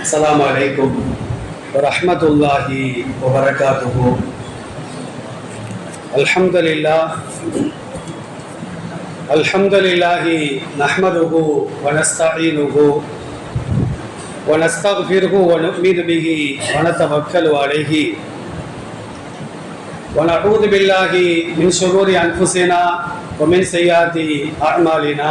السلام علیکم ورحمۃ اللہ وبرکاتہ۔ الحمد للہ الحمد للہ نحمده ونستعینه ونستغفره ونؤمن به ونتوکل علیہ۔ ونعوذ باللہ من شرور انفسنا ومن سیئات اعمالنا۔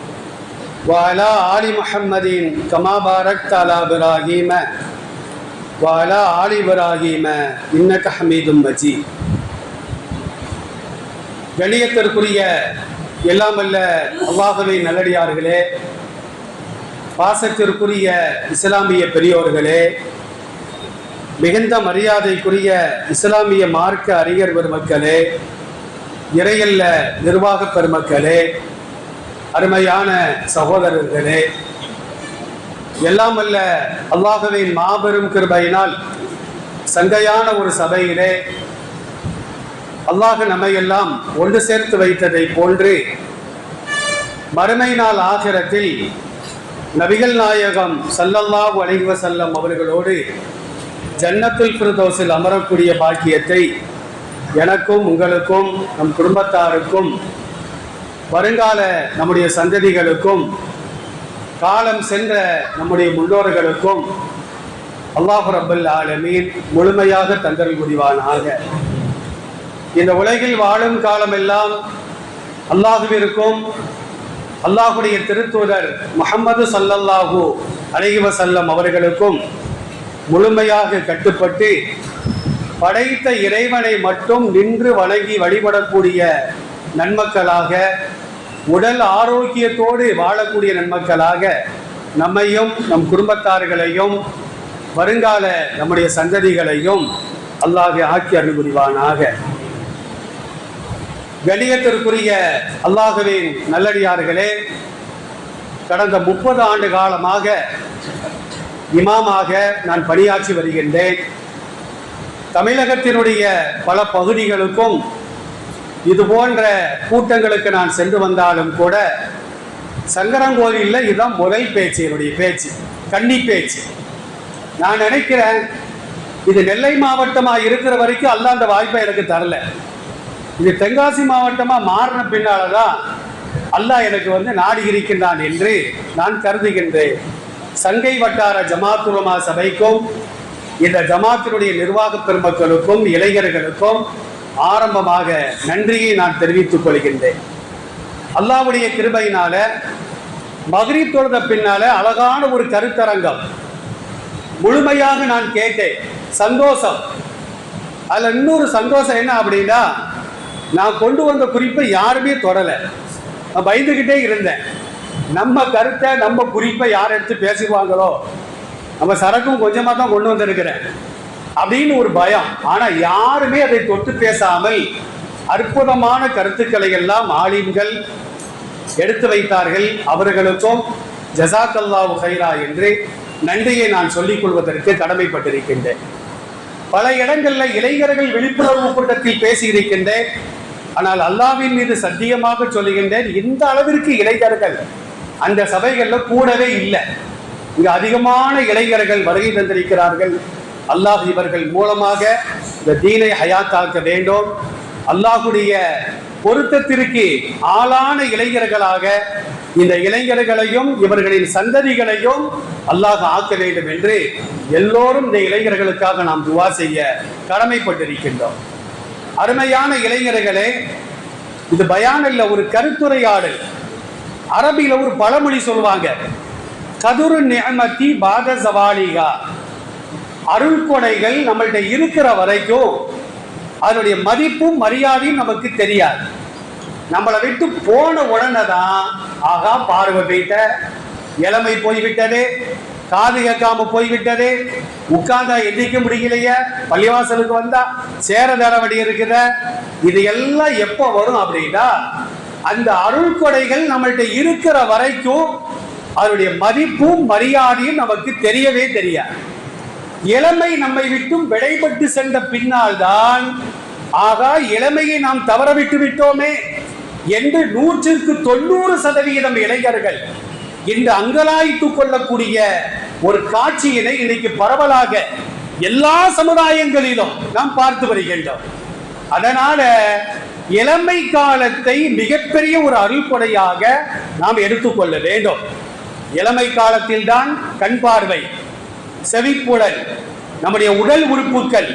وعلى آل محمد كما باركت على إبراهيم وعلى آل إبراهيم إنك حميد مجيد கணியத்திற்குரிய எல்லாம் வல்ல அல்லாஹவை நல்லடியார்களே பாசத்திற்குரிய இஸ்லாமிய பெரியோர்களே மிகுந்த மரியாதைக்குரிய இஸ்லாமிய மார்க்க அறிஞர் பெருமக்களே இறையல்ல நிர்வாக பெருமக்களே அருமையான சகோதரர்களே எல்லாம் அல்ல அல்லாஹுவின் மாபெரும் கிருபையினால் சங்கையான ஒரு சபையிலே அல்லாஹ் நம்மையெல்லாம் ஒன்று சேர்த்து வைத்ததை போன்று மறுமை நாள் ஆகிரத்தில் நபிகள் நாயகம் சல்லல்லாஹ் அலைஹி செல்லம் அவர்களோடு ஜன்னத்துல் பிரதோஸில் அமரக்கூடிய பாக்கியத்தை எனக்கும் உங்களுக்கும் நம் குடும்பத்தாருக்கும் வருங்கால நம்முடைய சந்ததிகளுக்கும் காலம் சென்ற நம்முடைய முன்னோர்களுக்கும் அல்லாஹு ரபுல் ஆலமீன் முழுமையாக தந்தல் முடிவானாக இந்த உலகில் வாழும் காலமெல்லாம் அல்லாஹுவிற்கும் அல்லாஹுடைய திருத்தூதர் முகமது சல்லல்லாஹு அலைஹி வசல்லம் அவர்களுக்கும் முழுமையாக கட்டுப்பட்டு படைத்த இறைவனை மட்டும் நின்று வணங்கி வழிபடக்கூடிய நன்மக்களாக உடல் ஆரோக்கியத்தோடு வாழக்கூடிய நன்மக்களாக நம்மையும் நம் குடும்பத்தார்களையும் வருங்கால நம்முடைய சந்ததிகளையும் அல்லாஹ் ஆக்கி அனுபவிவானாக கணியத்திற்குரிய அல்லாஹுவின் நல்லடியார்களே கடந்த முப்பது ஆண்டு காலமாக இமாமாக நான் பணியாற்றி வருகின்றேன். தமிழகத்தினுடைய பல பகுதிகளுக்கும் இது போன்ற கூட்டங்களுக்கு நான் சென்று வந்தாலும் கூட சங்கரங்கோவிலில் இதுதான் முதல் பேச்சு என்னுடைய பேச்சு கன்னி பேச்சு. நான் நினைக்கிறேன் இது நெல்லை மாவட்டமாக இருக்கிற வரைக்கும் அல்ல அந்த வாய்ப்பை எனக்கு தரல. இது தென்காசி மாவட்டமாக மாறின பின்னால தான் அல்லாஹ் எனக்கு வந்து நாடி இருக்கின்றான் என்று நான் கருதுகின்றேன். சங்கை வட்டார ஜமாத்துலமா சபைக்கும் இந்த ஜமாத்தினுடைய நிர்வாக பெருமக்களுக்கும் இளைஞர்களுக்கும் ஆரம்பமாக நன்றியை நான் தெரிவித்துக் கொள்கின்றேன். அல்லாவுடைய கிருபையினால மகிரி தொழுத பின்னால அழகான ஒரு கருத்தரங்கம். முழுமையாக நான் கேட்டேன். சந்தோஷம். அதில் இன்னொரு சந்தோஷம் என்ன அப்படின்னா நான் கொண்டு வந்த குறிப்பை யாருமே தொடலை. நான் பயந்துக்கிட்டே இருந்தேன். நம்ம கருத்தை நம்ம குறிப்பை யார் எடுத்து பேசிடுவாங்களோ நம்ம சரக்கும் கொஞ்சமாக தான் கொண்டு வந்திருக்கிறேன். அப்படின்னு ஒரு பயம். ஆனால் யாருமே அதை தொட்டு பேசாமல் அற்புதமான கருத்துக்களை எல்லாம் ஆலிம்கள் எடுத்து வைத்தார்கள். அவர்களுக்கும் ஜசாக்கல்லாவு ஹைரா என்று நன்றியை நான் சொல்லிக் கொள்வதற்கு கடமைப்பட்டிருக்கின்றேன். பல இடங்களில் இளைஞர்கள் விழிப்புணர்வு கூட்டத்தில் பேசியிருக்கின்றேன். ஆனால் அல்லாவின் மீது சத்தியமாக சொல்லுகின்றேன் இந்த அளவிற்கு இளைஞர்கள் அந்த சபைகளில் கூடவே இல்லை. இங்கு அதிகமான இளைஞர்கள் வருகை தந்திருக்கிறார்கள். அல்லாஹ் இவர்கள் மூலமாக இந்த தீனை ஹயாத்தாக்க வேண்டும். அல்லாஹுடைய பொருத்தத்திற்கு ஆளான இளைஞர்களாக இந்த இளைஞர்களையும் இவர்களின் சந்ததிகளையும் அல்லாஹ் ஆக்க வேண்டும் என்று எல்லோரும் இந்த இளைஞர்களுக்காக நாம் துவா செய்ய கடமைப்பட்டிருக்கின்றோம். அருமையான இளைஞர்களே இது பயானில் ஒரு கருத்துரையாடல். அரபியில் ஒரு பழமொழி சொல்லுவாங்க கதுரு நியமதி பாத சவாலிகா. அருள் கொடைகள் நம்மள்கிட்ட இருக்கிற வரைக்கும் அதனுடைய மதிப்பும் மரியாதையும் நமக்கு தெரியாது. நம்மளை விட்டு போன உடனே தான் ஆகா பார்வை போயிட்ட இளமை போய்விட்டது காது கேட்காம போய்விட்டது உட்கார்ந்தா எந்திரிக்க முடியலையே பள்ளிவாசலுக்கு வந்தா சேர தர வடி இருக்குத இது எல்லாம் எப்போ வரும் அப்படின்னா அந்த அருள் கொடைகள் நம்மள்கிட்ட இருக்கிற வரைக்கும் அதனுடைய மதிப்பும் மரியாதையும் நமக்கு தெரியவே தெரியாது. இளமை நம்மை விட்டும் விடைபட்டு சென்ற பின்னால் தான் ஆகா இளமையை நாம் தவற விட்டு விட்டோமே என்று நூற்றிற்கு தொண்ணூறு சதவிகிதம் இளைஞர்கள் இன்று அங்கலாய்த்து கொள்ளக்கூடிய ஒரு காட்சியினை இன்னைக்கு பரவலாக எல்லா சமுதாயங்களிலும் நாம் பார்த்து வருகின்றோம். அதனால இளமை காலத்தை மிகப்பெரிய ஒரு அருள்படையாக நாம் எடுத்துக்கொள்ள வேண்டும். இளமை காலத்தில்தான் கண் பார்வை செவிப்புலன் நம்முடைய உடல் உறுப்புகள்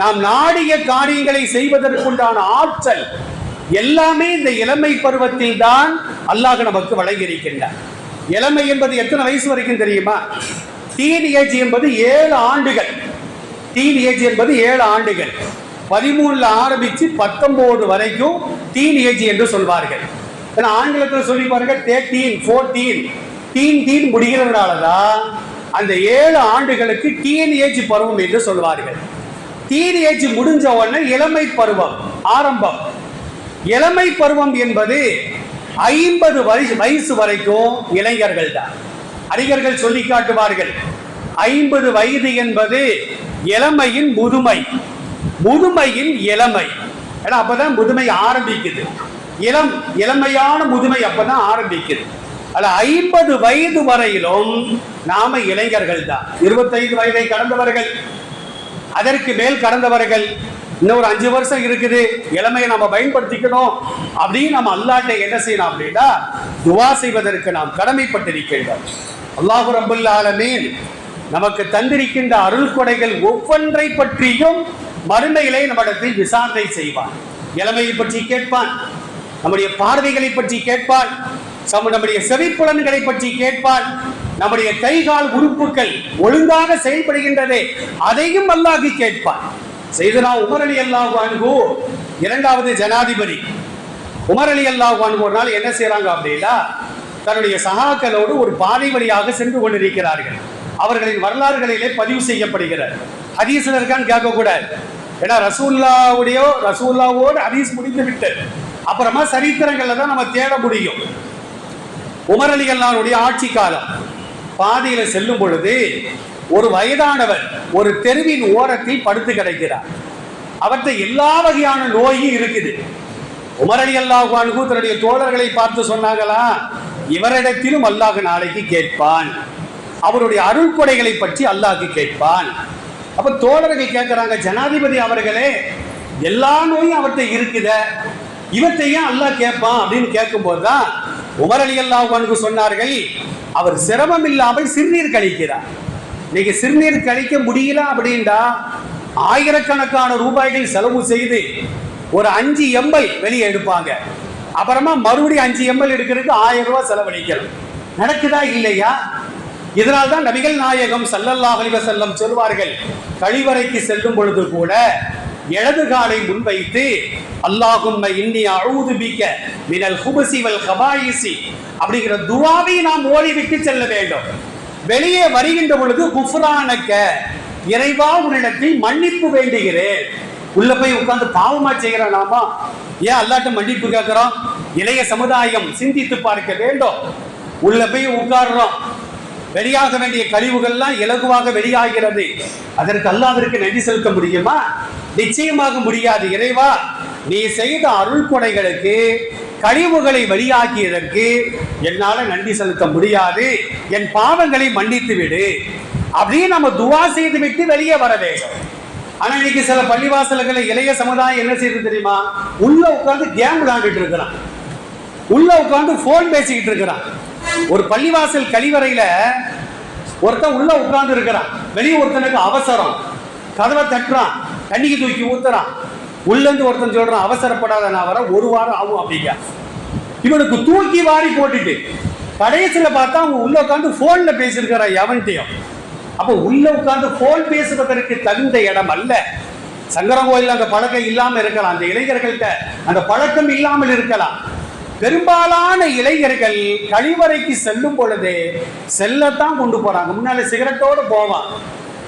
நாம் நாடிய காரியங்களை செய்வதற்குண்டான ஆற்றல் எல்லாமே இந்த இளமை பருவத்தில் தான் அல்லாஹ் நமக்கு வழங்கியிருக்கின்றார். இளமை என்பது எத்தனை வயசு வரைக்கும் தெரியுமா? டீன் ஏஜ் என்பது ஏழு ஆண்டுகள். டீன் ஏஜ் என்பது ஏழு ஆண்டுகள். பதிமூணுல ஆரம்பித்து பத்தொம்போது வரைக்கும் டீன் ஏஜ் என்று சொல்வார்கள். ஏன்னா ஆங்கிலத்தில் சொல்லி பாருங்க தேர்ட்டீன் ஃபோர்டீன் டீன் டீன் முடிகிறதுனால தான் அந்த ஏழு ஆண்டுகளுக்கு டீன் பருவம் என்று சொல்வார்கள். டீன் ஏஜ் முடிஞ்ச உடனே இளமை பருவம் ஆரம்பம். இளமை பருவம் என்பது ஐம்பது வயசு வயசு வரைக்கும் இளைஞர்கள் தான். அறிஞர்கள் சொல்லி காட்டுவார்கள். ஐம்பது வயது என்பது இளமையின் முதுமை. முதுமையின் இளமை. ஏன்னா அப்பதான் முதுமை ஆரம்பிக்குது. இளம் இளமையான முதுமை அப்பதான் ஆரம்பிக்குது. அல்ல ஐம்பது வயது வரையிலும் நாம இளைஞர்கள் தான் இருபத்தைந்து வயதை கடந்தவர்கள். அதற்கு மேல் கடந்தவர்கள். இன்னும் ஒரு அஞ்சு வருஷம் இருக்குது. இளமையை நம்ம பயன்படுத்திக்கணும். அப்படின்னு நம்ம அல்லாட்டை என்ன செய்யணும் அப்படின்னா துவா செய்வதற்கு நாம் கடமைப்பட்டிருக்கின்றோம். அல்லாஹு ரபுல் ஆலமீன் நமக்கு தந்திருக்கின்ற அருள் கொடைகள் ஒவ்வொன்றை பற்றியும் மறுமையிலே நம்மிடத்தில் விசாரணை செய்வான். இளமையை பற்றி கேட்பான். நம்முடைய பார்வைகளை பற்றி கேட்பான். நம்முடைய செவிப்புலன்களை பற்றி கேட்பான் நம்முடைய கை கால் உறுப்புகள் ஒழுங்காக செயல்படுகின்றதே அதையும் அல்லாஹி கேட்பான் செய்தனா உமர் அலி அல்லாஹ் வான்கோ இரண்டாவது ஜனாதிபதி. உமர் அலி அல்லாஹ் அன்ஹு நாள் என்ன செய்யறாங்க அப்படின்னா தன்னுடைய சகாக்களோடு ஒரு பாதை வழியாக சென்று கொண்டிருக்கிறார்கள். அவர்களின் வரலாறுகளிலே பதிவு செய்யப்படுகிறார் ஹதீஸ்ல இருக்கான்னு கேட்கக்கூடாது. ஏன்னா ரசூல்லாவுடைய ரசூல்லாவோடு ஹதீஸ் முடிந்து விட்டது அப்புறமா சரித்திரங்கள்ல தான் நம்ம தேட முடியும். உமரலி அலி ஆட்சி காலம். பாதையில செல்லும் பொழுது ஒரு வயதானவர் ஒரு தெருவின் ஓரத்தில் படுத்து கிடைக்கிறார். அவர்கிட்ட எல்லா வகையான நோயும் இருக்குது. உமர் அல்லாஹு அல்லாஹ் தன்னுடைய தோழர்களை பார்த்து சொன்னாங்களா இவரிடத்திலும் அல்லாஹ் நாளைக்கு கேட்பான். அவருடைய அருள்கொடைகளை பற்றி அல்லாஹுக்கு கேட்பான். அப்ப தோழர்கள் கேட்கிறாங்க ஜனாதிபதி அவர்களே எல்லா நோயும் அவர்கிட்ட இருக்குத. இவத்தையும் அல்லாஹ் கேட்பான்? அப்படின்னு கேட்கும்போது தான் உமர் அலி அல்லாஹ் சொன்னார்கள் அவர் சிரமம் இல்லாமல் சிறுநீர் கழிக்கிறார். இன்னைக்கு சிறுநீர் கழிக்க முடியல அப்படின்டா ஆயிரக்கணக்கான ரூபாய்கள் செலவு செய்து ஒரு அஞ்சு எம்எல் வெளியே எடுப்பாங்க. அப்புறமா மறுபடியும் அஞ்சு எம்எல் எடுக்கிறதுக்கு ஆயிரம் ரூபாய் செலவழிக்கணும். நடக்குதா இல்லையா? இதனால் தான் நபிகள் நாயகம் ஸல்லல்லாஹு அலைஹி வஸல்லம் சொல்வார்கள் கழிவறைக்கு செல்லும் பொழுது கூட இடது காலை முன்வைத்து அல்லாஹும் இன்னி அழுது பிக்க மினல் ஹுபசி வல் ஹபாயிசி அப்படிங்கிற துவாவை நாம் ஓடிவிட்டு செல்ல வேண்டும். வெளியே வருகின்ற பொழுது குஃப்ரானக்க இறைவா உன்னிடத்தில் மன்னிப்பு வேண்டுகிறேன். உள்ள போய் உட்கார்ந்து பாவமா செய்கிறோம் நாமா ஏன் அல்லாட்ட மன்னிப்பு கேட்கிறோம் இளைய சமுதாயம் சிந்தித்து பார்க்க வேண்டும். உள்ள போய் உட்கார்றோம். வெளியாக வேண்டிய கழிவுகள்லாம் இலகுவாக வெளியாகிறது. அதற்கு அல்லாவிற்கு நன்றி செலுத்த முடியுமா? நிச்சயமாக முடியாது. இறைவா நீ செய்த அருள் கொடைகளுக்கு கழிவுகளை வெளியாக்கியதற்கு என்னால் நன்றி செலுத்த முடியாது. என் பாவங்களை மன்னித்து விடு. அப்படின்னு நம்ம துவா செய்து விட்டு வெளியே வர வேண்டும். ஆனா இன்னைக்கு சில பள்ளிவாசல்களை இளைய சமுதாயம் என்ன செய்யுது தெரியுமா? உள்ள உட்காந்து கேம் விளையாண்டுட்டு இருக்கிறான். உள்ள உட்காந்து போன் பேசிக்கிட்டு இருக்கிறான். ஒரு பள்ளிவாசல் கழிவறையில ஒருத்தன் உள்ள உட்கார்ந்து இருக்கிறான். வெளியே ஒருத்தனுக்கு அவசரம். கதவை தட்டுறான். தண்ணிக்கு தூக்கி ஊத்துறான். உள்ள இருந்து ஒருத்தன் சொல்றான் அவசரப்படாத நான் வர ஒரு வாரம் ஆகும் அப்படிங்க. இவனுக்கு தூக்கி வாரி போட்டுட்டு கடைசியில் பார்த்தா அவங்க உள்ள உட்கார்ந்து போன்ல பேசியிருக்கிறான் எவன்கிட்டயும். அப்போ உள்ள உட்கார்ந்து போன் பேசுவதற்கு தகுந்த இடம் அல்ல. சங்கரன் கோயில் அந்த பழக்கம் இல்லாம இருக்கலாம். அந்த இளைஞர்கள்ட்ட அந்த பழக்கம் இல்லாமல் இருக்கலாம். பெரும்பாலான இளைஞர்கள் கழிவறைக்கு செல்லும் பொழுது செல்லத்தான் கொண்டு போறாங்க. முன்னால சிகரெட்டோடு போவான்.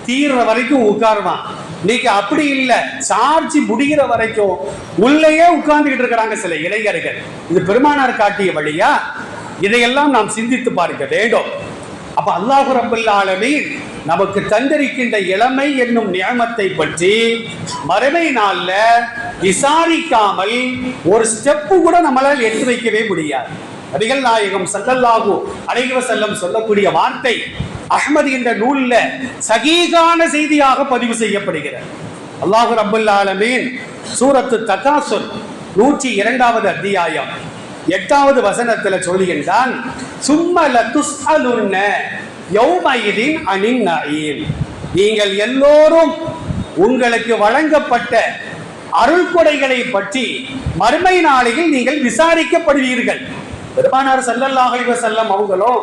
தீர்ற வரைக்கும் உட்காருவான். இன்னைக்கு அப்படி இல்லை. சார்ஜ் முடிகிற வரைக்கும் உள்ளேயே உட்கார்ந்துக்கிட்டு இருக்கிறாங்க சில இளைஞர்கள். இது பெருமானார் காட்டிய வழியா? இதையெல்லாம் நாம் சிந்தித்து பார்க்க வேண்டும். அப்ப அல்லாஹு ரபுல் நமக்கு தந்திருக்கின்ற இளமை என்னும் நியமத்தை பற்றி மறுமை நாள்ல விசாரிக்காமல் ஒரு ஸ்டெப்பு கூட நம்மளால் எடுத்து வைக்கவே முடியாது. நபிகள் நாயகம் சல்லல்லாஹு அலைஹி செல்லம் சொல்லக்கூடிய வார்த்தை அஹ்மது என்ற நூலில் சகீகான செய்தியாக பதிவு செய்யப்படுகிறது. அல்லாஹு ரபுல் சூரத்து தகாசுர் நூற்றி இரண்டாவது அத்தியாயம். எட்டாவது வசனத்தில் சொல்லுகின்றான் சும்மல துஸ்அலுன்ன யௌமயிதின் அனின் நாயில் நீங்கள் எல்லோரும் உங்களுக்கு வழங்கப்பட்ட அருள் கொடைகளை பற்றி மறுமை நாளையில் நீங்கள் விசாரிக்கப்படுவீர்கள். பெருமானார் சல்லல்லாஹ் செல்லம் அவங்களும்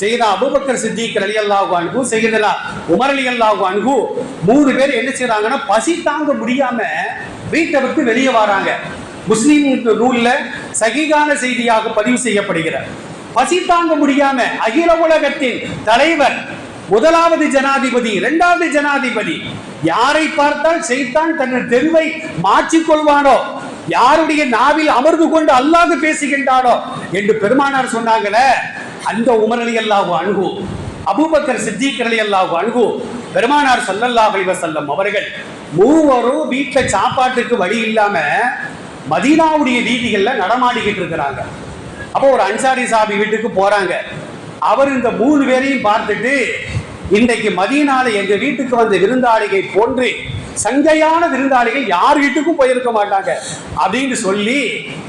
செய்தா அபுபக்கர் சித்திக் ரலியல்லாஹு அன்ஹு செய்தனா உமர் ரலியல்லாஹு அன்ஹு மூணு பேர் என்ன செய்யறாங்கன்னா பசி தாங்க முடியாம வீட்டை விட்டு வெளியே வராங்க. முஸ்லீம் நூலில் சகிகான செய்தியாக பதிவு செய்யப்படுகிறார். பசி தாங்க முடியாம அகில உலகத்தின் தலைவர் முதலாவது ஜனாதிபதி இரண்டாவது ஜனாதிபதி யாரை பார்த்தால் செய்தான் தன் தெருவை மாற்றிக்கொள்வானோ யாருடைய நாவில் அமர்ந்து கொண்டு அல்லாது பேசுகின்றானோ என்று பெருமானார் சொன்னாங்களே அந்த உமரலி அல்லாஹு அணுகு அபூபக்கர் சித்திக் அலி அல்லாஹு அணுகு பெருமானார் ஸல்லல்லாஹு அலைஹி அவர்கள் மூவரும் வீட்டுல சாப்பாட்டுக்கு வழி இல்லாம மதீனாவுடைய வீதிகளில் நடமாடிக்கிட்டு இருக்கிறாங்க. அப்போ ஒரு அன்சாரி சாபி வீட்டுக்கு போறாங்க. அவர் இந்த மூணு பேரையும் பார்த்துட்டு இன்றைக்கு மதியனால எங்க வீட்டுக்கு வந்த விருந்தாளிகை போன்று சங்கையான விருந்தாளிகள் யார் வீட்டுக்கும் போயிருக்க மாட்டாங்க. அப்படின்னு சொல்லி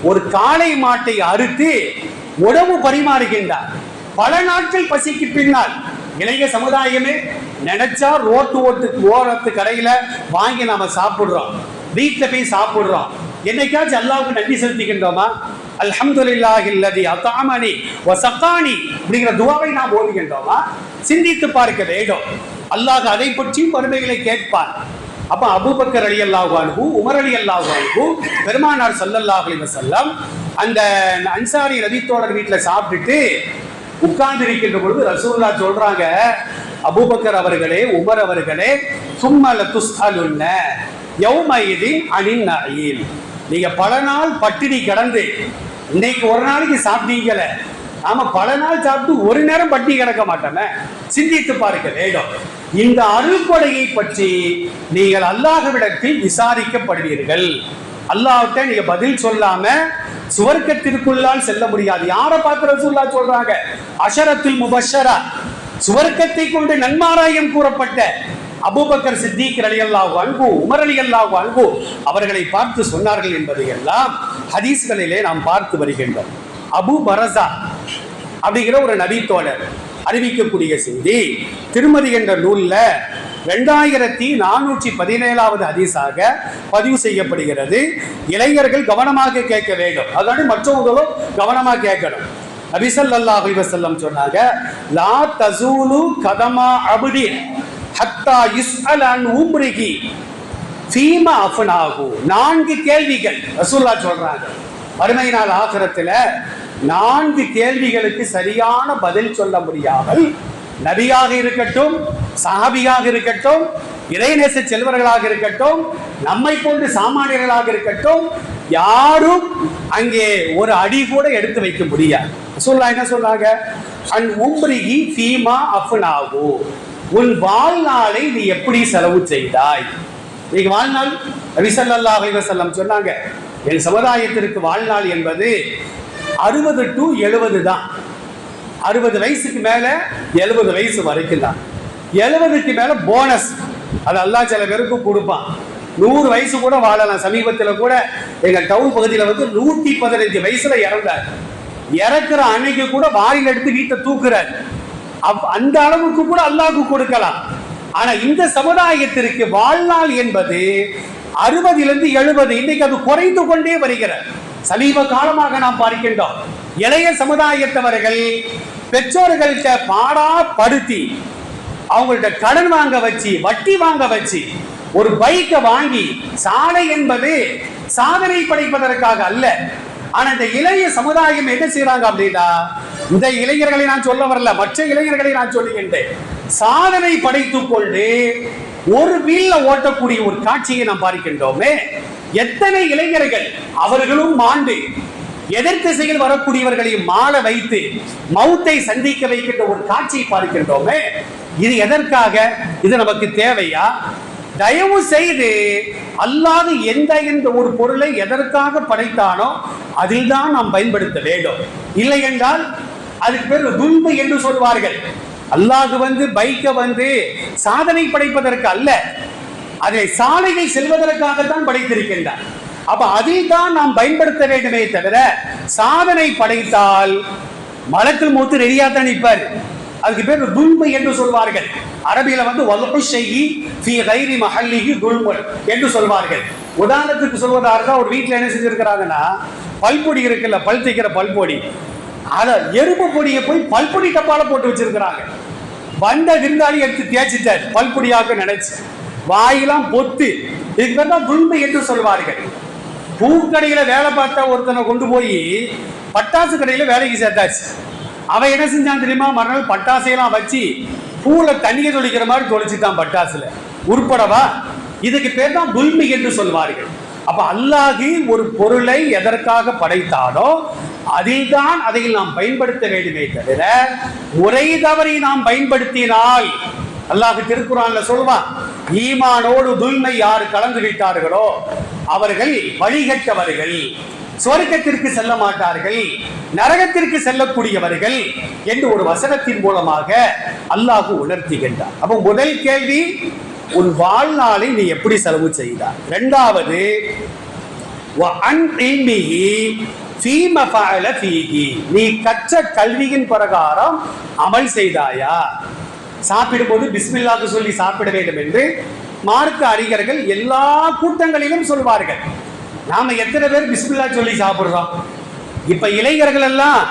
ஒரு காளை மாட்டை அறுத்து உணவு பரிமாறுகின்றார். பல நாட்கள் பசிக்கு பின்னால் இளைய சமுதாயமே நினைச்சா ரோட்டு ஓட்டு ஓரத்து கடையில வாங்கி நாம சாப்பிடுறோம். வீட்டில் போய் சாப்பிடுறோம். என்னைக்காச்சும் அல்லாவுக்கு நன்றி செலுத்திக்கின்றோமா? அல்ஹம்துலில்லாஹி அத்தாமணி வசக்கானி அப்படிங்கிற துவாவை நாம் ஓதுகின்றோமா? சிந்தித்து பார்க்க வேண்டும். அல்லாஹ் அதை பற்றியும் வறுமைகளை கேட்பான். அப்ப அபூபக்கர் அலி அல்லாஹு உமர் அலி அல்லாஹு பெருமானார் சல்லல்லாஹ் அலி வசல்லம் அந்த அன்சாரி ரவித்தோழர் வீட்டில் சாப்பிட்டுட்டு உட்கார்ந்து இருக்கின்ற பொழுது ரசூல்லா சொல்றாங்க அபூபக்கர் அவர்களே உமர் அவர்களே சும்மல துஸ்அலுன்ன யௌமயிதின் அனின் நயீம் நீங்க பல நாள் பட்டினி கிடந்து இன்னைக்கு ஒரு நாளைக்கு சாப்பிட்டீங்கல நாம பல நாள் சாப்பிட்டு ஒரு நேரம் பட்டினி கிடக்க மாட்டோமே? சிந்தித்து பார்க்க வேண்டும் இந்த அருள்கொடையை பற்றி நீங்கள் அல்லாஹ்விடத்தில் விசாரிக்கப்படுவீர்கள். அல்லாஹ்கிட்ட நீங்க பதில் சொல்லாம சுவர்க்கத்திற்குள்ளால் செல்ல முடியாது. யாரை பார்த்து ரசூல்லா சொல்றாங்க? அஷரத்தில் முபஷரா. சுவர்க்கத்தை கொண்டு நன்மாராயம் கூறப்பட்ட அபூபக்கர் சித்திக் அலியல்லாஹு அன்பு உமர் அலியல்லாஹு அன்பு அவர்களை பார்த்து சொன்னார்கள் என்பதை எல்லாம் ஹதீஸ்களிலே நாம் பார்த்து வருகின்றோம். அபு பரசா அப்படிங்கிற ஒரு நபித்தோழர் அறிவிக்கக்கூடிய செய்தி திருமதி என்ற நூலில் ரெண்டாயிரத்தி நானூற்றி பதினேழாவது ஹதீஸாக பதிவு செய்யப்படுகிறது. இளைஞர்கள் கவனமாக கேட்க வேண்டும். அதாவது மற்றவர்களும் கவனமாக கேட்கணும். நபிசல்லாஹு அலைஹி சொன்னாங்க லா தசூலு கதமா அபுடி ஹத்தா யுஸ்அல் அன் உம்ரிகி ஃபீமா அஃபனாகு நான்கு கேள்விகள். ரசூல்லா சொல்றாங்க. மறுமை நாள் ஆகிரத்துல நான்கு கேள்விகளுக்கு சரியான பதில் சொல்ல முடியாமல் நபியாக இருக்கட்டும் சஹாபியாக இருக்கட்டும் இறைநேச செல்வர்களாக இருக்கட்டும் நம்மை போன்று சாமானியர்களாக இருக்கட்டும் யாரும் அங்கே ஒரு அடி கூட எடுத்து வைக்க முடியாது. சொல்லா என்ன சொல்றாங்க? அன் உம்ரிகி ஃபீமா அஃபனாகு உன் வாழ்நாளை நீ எப்படி செலவு செய்தாய்? நீ வாழ்நாள் நபிசல்லா அலைவசல்லம் சொன்னாங்க என் சமுதாயத்திற்கு வாழ்நாள் என்பது அறுபது டு எழுபது தான். அறுபது வயசுக்கு மேல எழுபது வயசு வரைக்கும் தான். எழுபதுக்கு மேல போனஸ் அது அல்லாஹ் சில பேருக்கு கொடுப்பான். நூறு வயசு கூட வாழலாம். சமீபத்தில் கூட எங்கள் டவுன் பகுதியில் வந்து நூற்றி பதினஞ்சு வயசுல இறந்தார். இறக்குற அன்னைக்கு கூட வாயில் எடுத்து வீட்டை தூக்குறாரு. அந்த அளவுக்கு கூட அல்லாஹுக்கு கொடுக்கலாம். ஆனா இந்த சமுதாயத்திற்கு வாழ்நாள் என்பது அறுபதிலிருந்து எழுபது இன்னைக்கு அது குறைந்து கொண்டே வருகிறது. சமீப காலமாக நாம் பார்க்கின்றோம். இளைய சமுதாயத்தவர்கள் பெற்றோர்கள்ட்ட பாடா படுத்தி அவங்கள்ட்ட கடன் வாங்க வச்சு வட்டி வாங்க வச்சு ஒரு பைக்கை வாங்கி சாலை என்பது சாதனை படைப்பதற்காக அல்ல. ஆனா இந்த இளைய சமுதாயம் என்ன செய்யறாங்க அப்படின்னா இந்த இளைஞர்களை நான் சொல்ல வரல மற்ற இளைஞர்களை நான் சொல்லுகின்றேன். சாதனை படைத்துக் கொண்டு ஒரு வீல்ல ஓட்டக்கூடிய ஒரு காட்சியை நாம் பார்க்கின்றோமே. எத்தனை இளைஞர்கள் அவர்களும் மாண்டு எதிர்த்திசையில் வரக்கூடியவர்களையும் மாலை வைத்து மௌத்தை சந்திக்க வைக்கின்ற ஒரு காட்சியை பார்க்கின்றோமே. இது எதற்காக? இது நமக்கு தேவையா? தயவு செய்து அல்லாது எந்த எந்த ஒரு பொருளை எதற்காக படைத்தானோ அதில் தான் நாம் பயன்படுத்த வேண்டும். இல்லை என்றால் அதுக்கு பேர் துன்பு என்று சொல்வார்கள். அல்லாஹ் வந்து பைக்கை வந்து சாதனை படைப்பதற்கு அல்ல அதை சாலையை செல்வதற்காகத்தான் படைத்திருக்கின்றார். அப்ப அதில் தான் நாம் பயன்படுத்த வேண்டுமே தவிர சாதனை படைத்தால் மலத்தில் மூத்து ரெடியா தான் நிற்பார். அதுக்கு பேர் துல்மை என்று சொல்வார்கள். அரபியில வந்து வலுப்பு செய்யி ஃபி கைரி மஹல்லிஹி துல்மல் என்று சொல்வார்கள். உதாரணத்துக்கு சொல்வதாக இருந்தால் ஒரு வீட்டில் என்ன செஞ்சுருக்கிறாங்கன்னா பல்பொடி இருக்குல்ல பல் தைக்கிற பல்பொடி. அதை எறும்பு பொடியை போய் பல்பொடி டப்பால போட்டு வச்சிருக்கிறாங்க. வந்த விருந்தாளி எடுத்து தேய்ச்சிட்டார் பல்பொடியாக நினைச்சு. வாயெல்லாம் பொத்து. இதுக்கு பேர் தான் துல்மை என்று சொல்வார்கள். பூக்கடையில் வேலை பார்த்த ஒருத்தனை கொண்டு போய் பட்டாசு கடையில் வேலைக்கு சேர்த்தாச்சு. அவ என்ன செஞ்சான் தெரியுமா? மறுநாள் பட்டாசையெல்லாம் வச்சு பூல தண்ணியை தொளிக்கிற மாதிரி தொளிச்சுட்டான் பட்டாசுல. உருப்படவா? இதுக்கு பேர் தான் துல்மி என்று சொல்வார்கள். அப்ப அல்லாஹி ஒரு பொருளை எதற்காக படைத்தாரோ அதில் தான் அதை நாம் பயன்படுத்த வேண்டுமே தவிர முறை தவறி நாம் பயன்படுத்தினால் அல்லாஹ் திருக்குறான்ல சொல்வான் ஈமானோடு துல்மை யார் கலந்து விட்டார்களோ அவர்கள் வழிகட்டவர்கள். சுவர்க்கத்திற்கு செல்ல மாட்டார்கள் நரகத்திற்கு செல்லக்கூடியவர்கள் என்று ஒரு வசனத்தின் மூலமாக அல்லாஹு உணர்த்துகின்றார் அப்போ முதல் கேள்வி உன் வாழ்நாளை நீ எப்படி செலவு செய்தார் இரண்டாவது நீ கற்ற கல்வியின் பிரகாரம் அமல் செய்தாயா? சாப்பிடும்போது பிஸ்மில்லாக்கு சொல்லி சாப்பிட வேண்டும் என்று மார்க்க அறிஞர்கள் எல்லா கூட்டங்களிலும் சொல்வார்கள். நாம எத்தனை பேர் பிஸ்மில்லா சொல்லி சாப்பிடுறோம்? இப்ப இளைஞர்கள் எல்லாம்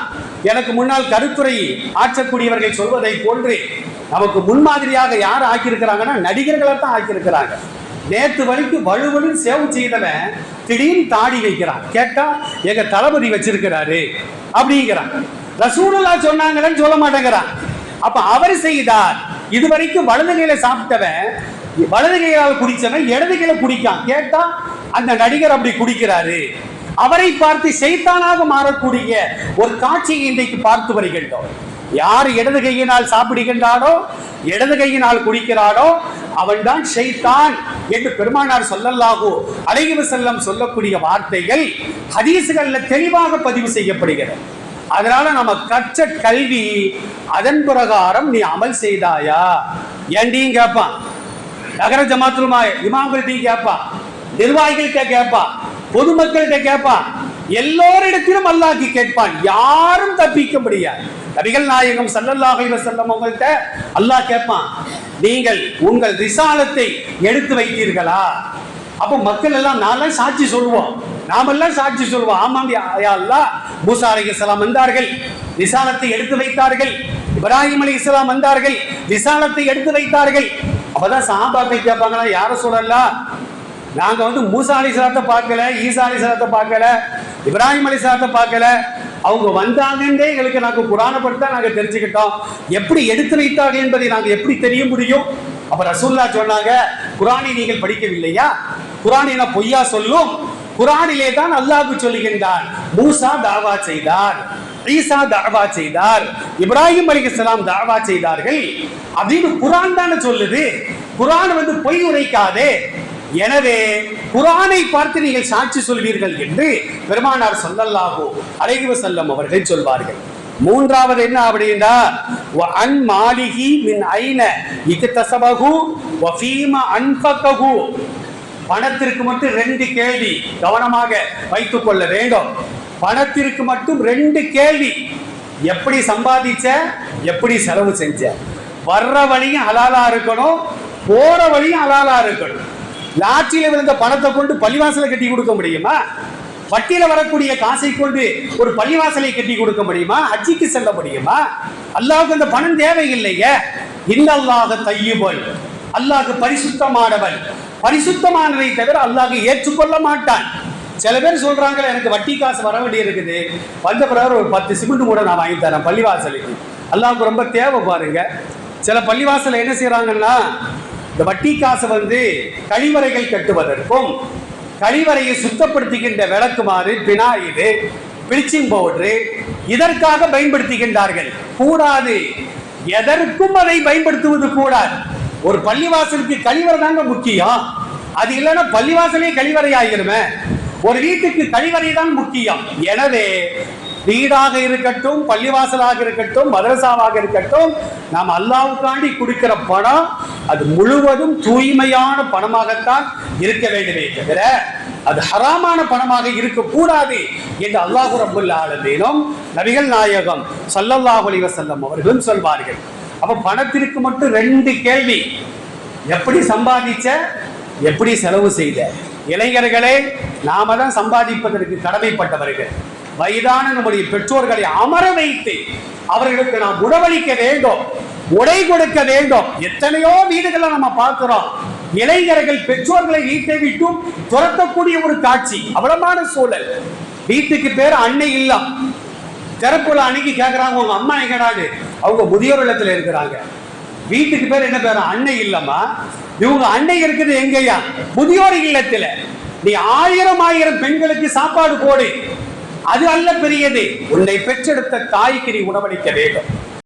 எனக்கு முன்னால் கருத்துரை ஆற்றக்கூடியவர்கள் சொல்வதை போன்று நமக்கு முன்மாதிரியாக யார் ஆக்கியிருக்கிறாங்கன்னா நடிகர்களை தான் ஆக்கியிருக்கிறாங்க. நேற்று வரைக்கும் வலுவலும் சேவு செய்தவன் திடீர்னு தாடி வைக்கிறான். கேட்டா எங்க தளபதி வச்சிருக்கிறாரு அப்படிங்கிறான். ரசூலா சொன்னாங்கன்னு சொல்ல மாட்டேங்கிறான். அப்ப அவர் செய்தார். இதுவரைக்கும் வலது கையில சாப்பிட்டவன் வலதுகையால் குடிச்சவன் இடது கையில குடிக்கான். கேட்டா அந்த நடிகர் அப்படி குடிக்கிறாரு. அவரை பார்த்து செய்தானாக மாறக்கூடிய ஒரு காட்சியை இன்றைக்கு பார்த்து வருகின்றோம். யார் இடது கையினால் சாப்பிடுகின்றானோ இடது கையினால் குடிக்கிறானோ அவன்தான் ஷைத்தான் என்று பெருமானார் சொல்லல்லாகோ அழகிவு செல்லம் சொல்லக்கூடிய வார்த்தைகள் ஹதீசுகள்ல தெளிவாக பதிவு செய்யப்படுகிறது. அதனால நம்ம கற்ற கல்வி அதன் பிரகாரம் நீ அமல் செய்தாயா? ஏண்டியும் கேட்பான் நகர ஜமாத்துலுமா இமாம்கள்ட்டையும் கேட்பான் நிர்வாகிகள்கிட்ட கேட்பான் பொதுமக்கள்கிட்ட கேட்பான் எல்லோரிடத்திலும் அல்லாஹி கேட்பான் யாரும் தப்பிக்க முடியாது. நபிகள் நாயகம் ஸல்லல்லாஹு அலைஹி அவங்கள்ட்ட அல்லாஹ் கேட்பான் நீங்கள் உங்கள் விசாலத்தை எடுத்து வைத்தீர்களா? அப்போ மக்கள் எல்லாம் நான்லாம் சாட்சி சொல்லுவோம். நாமெல்லாம் சாட்சி சொல்லுவோம். ஆமாம் அல்லா மூசா அல்லாஹ் இஸ்லாம் வந்தார்கள் விசாலத்தை எடுத்து வைத்தார்கள் இப்ராஹிம் அலைஹிஸ்ஸலாம் வந்தார்கள் விசாலத்தை எடுத்து வைத்தார்கள். அப்பதான் சாபாத்தை கேட்பாங்களா யார சொல்லலாம் நாங்க வந்து மூசா அலிஸ்லாத்தை பார்க்கல ஈசா அலிஸ்லாத்தை பார்க்கல இப்ராஹிம் அலிஸ்லாத்தை பார்க்கல. அவங்க வந்தாங்கன்றே எங்களுக்கு நாங்க குரானை பற்றி தான் நாங்க தெரிஞ்சுக்கிட்டோம். எப்படி எடுத்து வைத்தார்கள் என்பதை நாங்க எப்படி தெரிய முடியும்? அப்ப ரசூல்லா சொன்னாங்க குரானை நீங்கள் படிக்கவில்லையா? குரானை நான் பொய்யா சொல்லும்? குரானிலே தான் அல்லாஹ் சொல்லுகின்றான் மூசா தாவா செய்தார் ஈசா தாவா செய்தார் இப்ராஹிம் அலிகலாம் தாவா செய்தார்கள் அப்படின்னு குரான் தானே சொல்லுது. குரான் வந்து பொய் உரைக்காதே. எனவே குரானை பார்த்து நீங்கள் சாட்சி சொல்வீர்கள் என்று பெருமானார் சொல்லல்லாகோ அழகிவ செல்லம் அவர்கள் சொல்வார்கள். மூன்றாவது என்ன அப்படின்னா வ அன் மாளிகி மின் ஐன இக்தசபகு வஃபீம ஃபீம பணத்திற்கு மட்டும் ரெண்டு கேள்வி கவனமாக வைத்துக் கொள்ள வேண்டும். பணத்திற்கு மட்டும் ரெண்டு கேள்வி. எப்படி சம்பாதிச்ச எப்படி செலவு செஞ்ச? வர்ற வழியும் ஹலாலா இருக்கணும் போற வழியும் ஹலாலா இருக்கணும். லாட்சியில விழுந்த பணத்தை கொண்டு பள்ளிவாசலை கட்டி கொடுக்க முடியுமா? வட்டியில வரக்கூடிய காசை கொண்டு ஒரு பள்ளிவாசலை கட்டி கொடுக்க முடியுமா? அச்சிக்கு செல்ல முடியுமா? அல்லாவுக்கு அந்த பணம் தேவையில்லையே. இல்லல்லாஹ தையுபல் அல்லாஹ் பரிசுத்தமானவன் பரிசுத்தமானதை தவிர அல்லாஹ் ஏற்றுக்கொள்ள மாட்டான். சில பேர் சொல்றாங்க எனக்கு வட்டி காசு வர வேண்டிய இருக்குது. வந்த பிறகு ஒரு பத்து சிமெண்ட் கூட நான் வாங்கி தரேன் பள்ளிவாசலுக்கு. அல்லாவுக்கு ரொம்ப தேவை பாருங்க. சில பள்ளிவாசல் என்ன செய்யறாங்கன்னா இந்த வட்டி காசு வந்து கழிவறைகள் கட்டுவதற்கும் கழிவறையை சுத்தப்படுத்துகின்ற விளக்குமாறு பினாயிடு பிளிச்சிங் பவுடரு இதற்காக பயன்படுத்துகின்றார்கள். கூடாது. எதற்கும் அதை பயன்படுத்துவது கூடாது. ஒரு பள்ளிவாசலுக்கு கழிவறை தாங்க முக்கியம். அது இல்லைன்னா பள்ளிவாசலே கழிவறை ஆகிருமே ஒரு வீட்டுக்கு கழிவறை தான் முக்கியம். எனவே வீடாக இருக்கட்டும் பள்ளிவாசலாக இருக்கட்டும் மதரசாவாக இருக்கட்டும் நாம் அல்லாவுக்காண்டி கொடுக்கிற பணம் அது முழுவதும் தூய்மையான பணமாகத்தான் இருக்க வேண்டுமே தவிர அது ஹராமான பணமாக இருக்கக்கூடாது என்று அல்லாஹு ரபுல்ல ஆலமீனும் நபிகள் நாயகம் சல்லல்லாஹு அலைஹி வஸல்லம் அவர்களும் சொல்வார்கள். அப்ப பணத்திற்கு மட்டும் ரெண்டு கேள்வி. எப்படி சம்பாதிச்ச? எப்படி செலவு செய்த? இளைஞர்களே நாம தான் சம்பாதிப்பதற்கு கடமைப்பட்டவர்கள். வயதான நம்முடைய பெற்றோர்களை அமர வைத்து அவர்களுக்கு நாம் உணவளிக்க வேண்டும் உடை கொடுக்க வேண்டும். எத்தனையோ வீடுகளை நம்ம பார்க்கிறோம். இளைஞர்கள் பெற்றோர்களை வீட்டை விட்டும் துரத்தக்கூடிய ஒரு காட்சி அவலமான சூழல். வீட்டுக்கு பேர் அன்னை இல்லம். திறப்புல அன்னைக்கு கேட்கறாங்க உங்க அம்மா எங்கடாது அவங்க முதியோர் இல்லத்துல இருக்கிறாங்க. வீட்டுக்கு பேர் என்ன பேரு? அன்னை இல்லமா இவங்க அன்னை இருக்குது எங்கயா முதியோர் இல்லத்துல. நீ ஆயிரம் ஆயிரம் பெண்களுக்கு சாப்பாடு போடு. அது அல்ல பெரியது. உன்னை பெற்றெடுத்த தாய்க்கு நீ உணவளிக்க வேண்டும்.